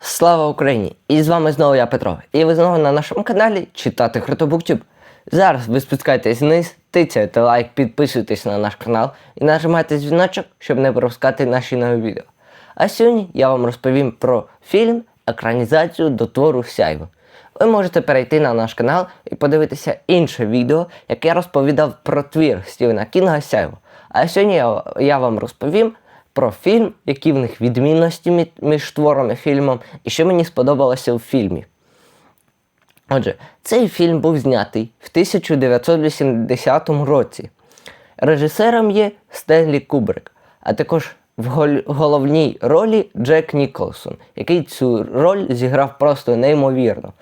Слава Україні! І з вами знову я Петро. І ви знову на нашому каналі читати Круто Буктюб. Зараз ви спускаєтесь вниз, тицяєте лайк, підписуйтесь на наш канал і нажимайте дзвіночок, щоб не пропускати наші нові відео. А сьогодні я вам розповім про фільм екранізацію до твору Сяйво. Ви можете перейти на наш канал і подивитися інше відео, яке я розповідав про твір Стівена Кінга Сяйво. А сьогодні я вам розповім про фільм, які в них відмінності між твором і фільмом, і що мені сподобалося в фільмі. Отже, цей фільм був знятий в 1980 році. Режисером є Стенлі Кубрик, а також в гол- головній ролі Джек Ніколсон, який цю роль зіграв просто неймовірно.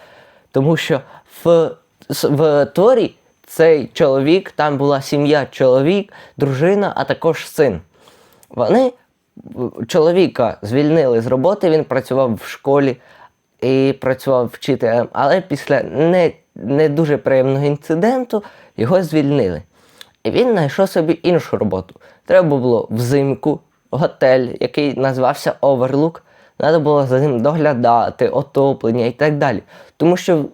Тому що в, в творі цей чоловік, там була сім'я, чоловік, дружина, а також син. Вони чоловіка звільнили з роботи, він працював в школі і працював вчителем, але після не, не дуже приємного інциденту його звільнили. І він знайшов собі іншу роботу. Треба було взимку готель, який називався Overlook. Треба було за ним доглядати, отоплення і так далі. Тому що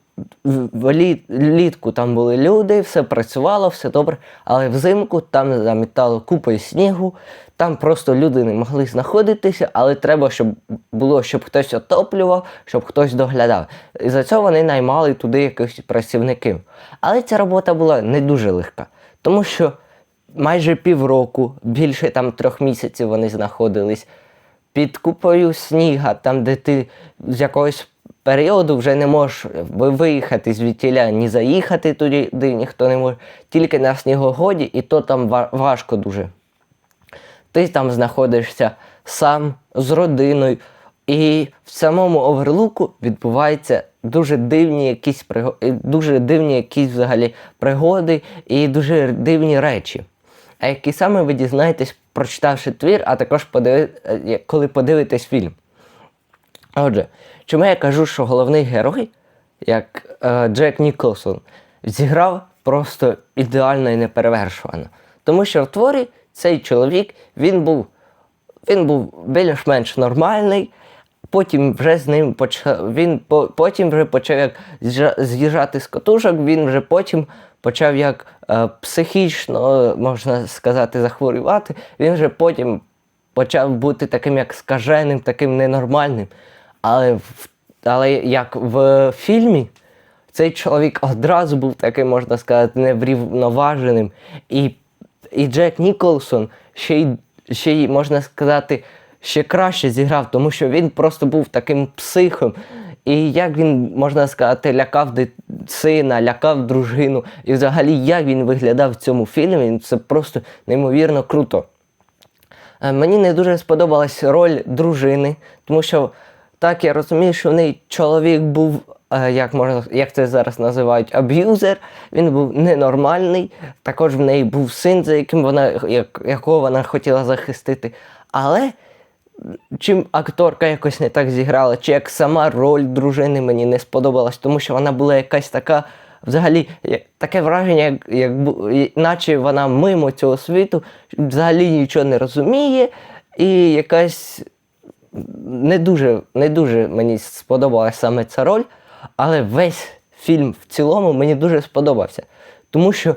влітку там були люди, все працювало, все добре, але взимку там замітало купою снігу, там просто люди не могли знаходитися, але треба, щоб було, щоб хтось отоплював, щоб хтось доглядав. І за цього вони наймали туди якихось працівників. Але ця робота була не дуже легка, тому що майже півроку, більше там трьох місяців вони знаходились під купою сніга, там, де ти з якогось періоду вже не можеш виїхати звідтіля, ні заїхати туди, де ніхто не може, тільки на снігогоді, і то там важко дуже. Ти там знаходишся сам з родиною, і в самому оверлуку відбуваються дуже дивні якісь приго... е, дуже дивні якісь взагалі пригоди і дуже дивні речі. А які саме ви дізнаєтесь, прочитавши твір, а також подиви... е, коли подивитесь фільм. Отже, чому я кажу, що головний герой, як е, Джек Ніколсон, зіграв просто ідеально і неперевершувано. Тому що в творі цей чоловік він був, він був більш-менш нормальний, потім вже з ним почав, він по, потім вже почав як з'їжджати з котушок, він вже потім почав як е, психічно, можна сказати, захворювати. Він вже потім почав бути таким як скаженим, таким ненормальним. Але, але як в фільмі, цей чоловік одразу був таким, можна сказати, неврівноваженим. І, і Джек Ніколсон ще й, ще й, можна сказати, ще краще зіграв, тому що він просто був таким психом. І як він, можна сказати, лякав сина, лякав дружину. І взагалі, як він виглядав в цьому фільмі, це просто неймовірно круто. Е, Мені не дуже сподобалась роль дружини, тому що так я розумію, що в неї чоловік був, е, як можна, як це зараз називають, аб'юзер. Він був ненормальний. Також в неї був син, за яким вона, якого вона хотіла захистити. Але чим акторка якось не так зіграла, чи як сама роль дружини мені не сподобалась, тому що вона була якась така. Взагалі, таке враження, як, як наче вона мимо цього світу, взагалі нічого не розуміє, і якась не дуже, не дуже мені сподобалася саме ця роль, але весь фільм в цілому мені дуже сподобався. Тому що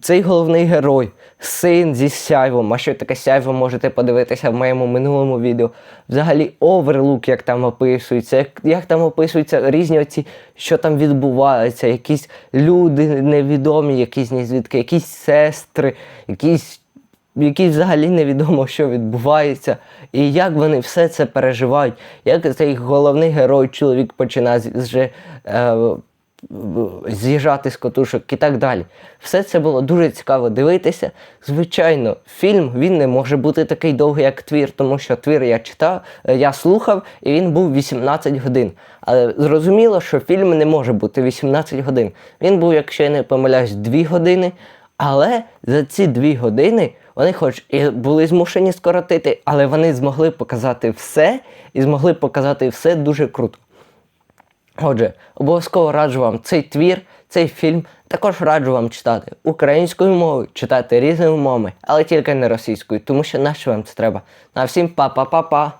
цей головний герой, син зі сяйвом, а що таке сяйво, можете подивитися в моєму минулому відео. Взагалі, оверлук, як там описується, як, як там описуються різні оці, що там відбувається, якісь люди невідомі, якісь звідки, якісь сестри, якісь якій взагалі невідомо, що відбувається, і як вони все це переживають, як цей головний герой, чоловік починає вже е, з'їжджати з котушок і так далі. Все це було дуже цікаво дивитися. Звичайно, фільм він не може бути такий довгий, як твір, тому що твір я читав, е, я слухав, і він був 18 годин. Але зрозуміло, що фільм не може бути 18 годин. Він був, якщо я не помиляюсь, 2 години. Але за ці дві години вони, хоч і були змушені скоротити, але вони змогли показати все і змогли показати все дуже круто. Отже, обов'язково раджу вам цей твір, цей фільм. Також раджу вам читати українською мовою, читати різними мовами, але тільки не російською, тому що нащо вам це треба. На всім па-па-па-па!